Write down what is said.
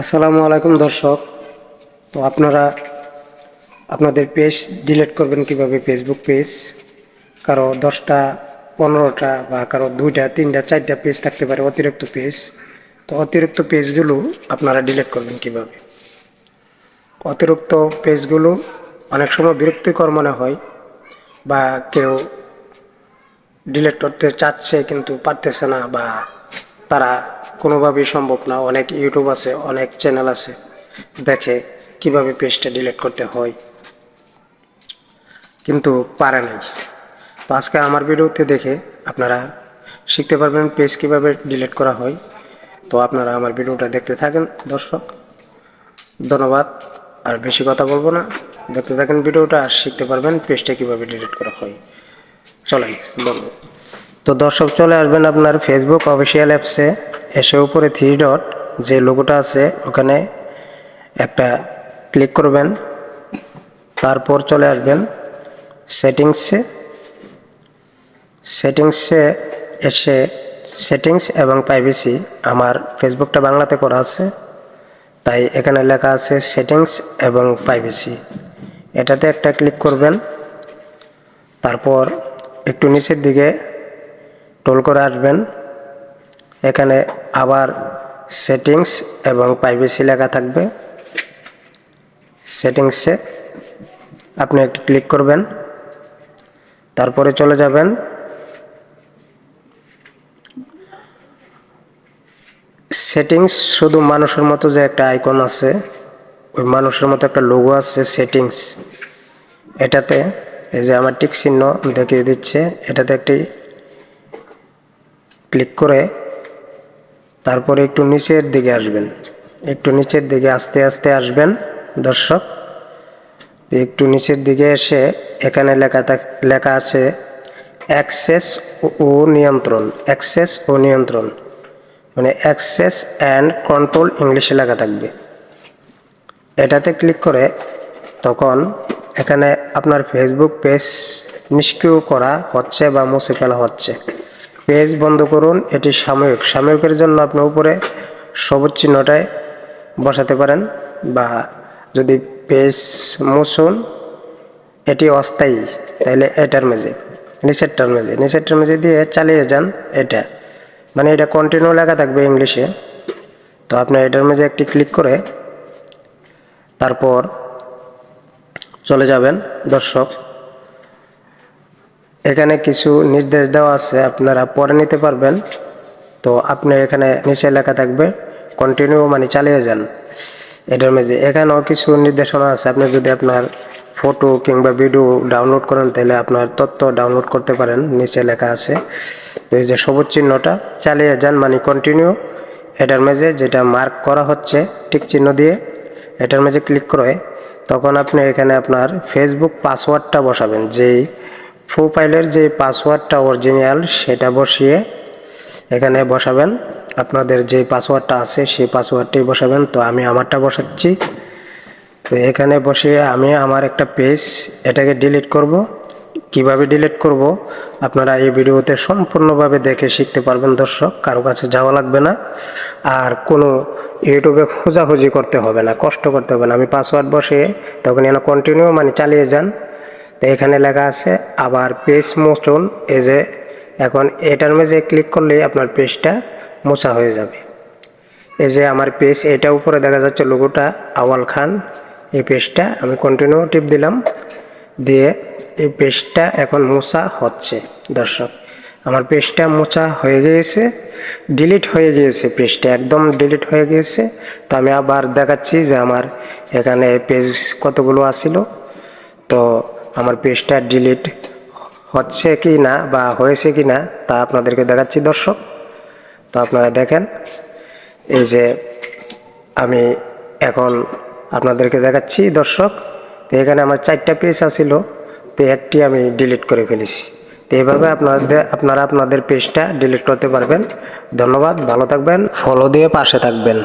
আসসালামু আলাইকুম দর্শক। তো আপনারা আপনাদের পেজ ডিলিট করবেন কীভাবে ফেসবুক পেজ? কারও দশটা, পনেরোটা বা কারও দুইটা, তিনটা, চারটা পেজ থাকতে পারে অতিরিক্ত পেজ। তো অতিরিক্ত পেজগুলো আপনারা ডিলিট করবেন কীভাবে? অতিরিক্ত পেজগুলো অনেক সময় বিরক্তিকর মনে হয় বা কেউ ডিলিট করতে চাচ্ছে কিন্তু পারতেছে না বা তারা কোনোভাবেই সম্ভব না। অনেক ইউটিউব আছে, অনেক চ্যানেল আছে। দেখে কীভাবে পেজটা ডিলিট করতে হয়। কিন্তু পারে নাই। আজকে আমার ভিডিওতে দেখে আপনারা শিখতে পারবেন পেজ কীভাবে ডিলিট করা হয়। তো আপনারা আমার ভিডিওটা দেখতে থাকেন, দর্শক। ধন্যবাদ। আর বেশি কথা বলব না। দেখতে থাকেন ভিডিওটা, আর শিখতে পারবেন পেজটা কীভাবে ডিলিট করা হয়। চলেন, বলব। তো দর্শক, চলে আসবেন আপনার ফেসবুক অফিসিয়াল অ্যাপসে এসে উপরে থ্রি ডট যে লোগোটা আছে, ওখানে একটা ক্লিক করবেন। তারপর চলে আসবেন সেটিংসে সেটিংসে এসে সেটিংস এবং প্রাইভেসি আমার ফেসবুকটা বাংলাতে করা আছে। তাই এখানে লেখা আছে সেটিংস এবং প্রাইভেসি এটাতে একটা ক্লিক করবেন। তারপর একটু নিচের দিকে টোল করে আসবেন। এখানে আবার সেটিংস এবং প্রাইভেসি লেখা থাকবে। সেটিংসে আপনি একটু ক্লিক করবেন। তারপরে চলে যাবেন। সেটিংস শুধু মানুষের মতো যে একটা আইকন আছে, ওই মানুষের মতো একটা লোগো আছে সেটিংস। এটাতে এই যে আমার টিক চিহ্ন দেখিয়ে দিচ্ছে, এটাতে একটি ক্লিক করে তারপরে একটু নিচের দিকে আসবেন। একটু নিচের দিকে আস্তে আস্তে আসবেন, দর্শক। একটু নিচের দিকে এসে এখানে লেখা লেখা আছে অ্যাক্সেস ও নিয়ন্ত্রণ অ্যাক্সেস ও নিয়ন্ত্রণ। মানে অ্যাক্সেস অ্যান্ড কন্ট্রোল ইংলিশে লেখা থাকবে। এটাতে ক্লিক করে তখন এখানে আপনার ফেসবুক পেজ নিষ্ক্রিয় করা হচ্ছে বা মুছে ফেলা হচ্ছে। পেজ বন্ধ করুন, এটি সাময়িক। সাময়িকের জন্য আপনি উপরে সবুজ চিহ্নটায় বসাতে পারেন বা যদি পেজ মুছুন, এটি অস্থায়ী, তাহলে এটার মেঝে, নিচেরটার মেঝে। নিচেরটার মেঝে দিয়ে চালিয়ে যান এটা। মানে এটা কন্টিনিউ লেখা থাকবে ইংলিশে। তো আপনি এটার মেঝে একটি ক্লিক করে তারপর চলে যাবেন, দর্শক। এখানে কিছু নির্দেশ দেওয়া আছে, আপনারা পরে নিতে পারবেন। তো আপনি এখানে নিচে লেখা থাকবে কন্টিনিউ মানে চালিয়ে যান। এটার মেঝে এখানেও কিছু নির্দেশনা আছে, আপনি যদি আপনার ফটো কিংবা ভিডিও ডাউনলোড করেন, তাহলে আপনার তথ্য ডাউনলোড করতে পারেন, নিচে লেখা আছে। তো এই যে সবুজ চিহ্নটা চালিয়ে যান মানে কন্টিনিউ এটার মেঝে যেটা মার্ক করা হচ্ছে, ঠিক চিহ্ন দিয়ে এটার মেঝে ক্লিক করে, তখন আপনি এখানে আপনার ফেসবুক পাসওয়ার্ডটা বসাবেন, যেই প্রোফাইলের যে পাসওয়ার্ডটা অরিজিনাল, সেটা বসিয়ে এখানে বসাবেন। আপনাদের যে পাসওয়ার্ডটা আছে, সেই পাসওয়ার্ডটাই বসাবেন। তো আমি আমারটা বসাচ্ছি। তো এখানে বসিয়ে আমি আমার একটা পেজ এটাকে ডিলিট করব। কীভাবে ডিলিট করব? আপনারা এই ভিডিওতে সম্পূর্ণভাবে দেখে শিখতে পারবেন দর্শক। কারও কাছে যাওয়া লাগবে না। আর কোনো ইউটিউবে খোঁজাখুঁজি করতে হবে না, কষ্ট করতে হবে না। আমি পাসওয়ার্ড বসিয়ে তখন এনে কন্টিনিউ মানে চালিয়ে যান। তো এখানে লেখা আছে, আবার পেজ মোচন এই যে এখন এটার মেঝে ক্লিক করলেই আপনার পেজটা মোছা হয়ে যাবে। এই যে আমার পেজ এটা উপরে দেখা যাচ্ছে লোগোটা আওয়াল খান, এই পেজটা আমি কন্টিনিউ টিপ দিলাম, দিয়ে এই পেজটা এখন মোছা হচ্ছে, দর্শক। আমার পেজটা মোছা হয়ে গিয়েছে ডিলিট হয়ে গিয়েছে পেজটা একদম ডিলিট হয়ে গিয়েছে। তো আমি আবার দেখাচ্ছি যে আমার এখানে পেজ কতগুলো আসিল। তো আমার পেজটা ডিলিট হচ্ছে কি না বা হয়েছে কি না তা আপনাদেরকে দেখাচ্ছি, দর্শক। তো আপনারা দেখেন, এই যে আমি এখন আপনাদেরকে দেখাচ্ছি, দর্শক। তো এখানে আমার চারটা পেজ আসিল তো একটি আমি ডিলিট করে ফেলেছি। তো এইভাবে আপনাদের, আপনারা আপনাদের পেজটা ডিলিট করতে পারবেন। ধন্যবাদ, ভালো থাকবেন ফলো দিয়ে পাশে থাকবেন।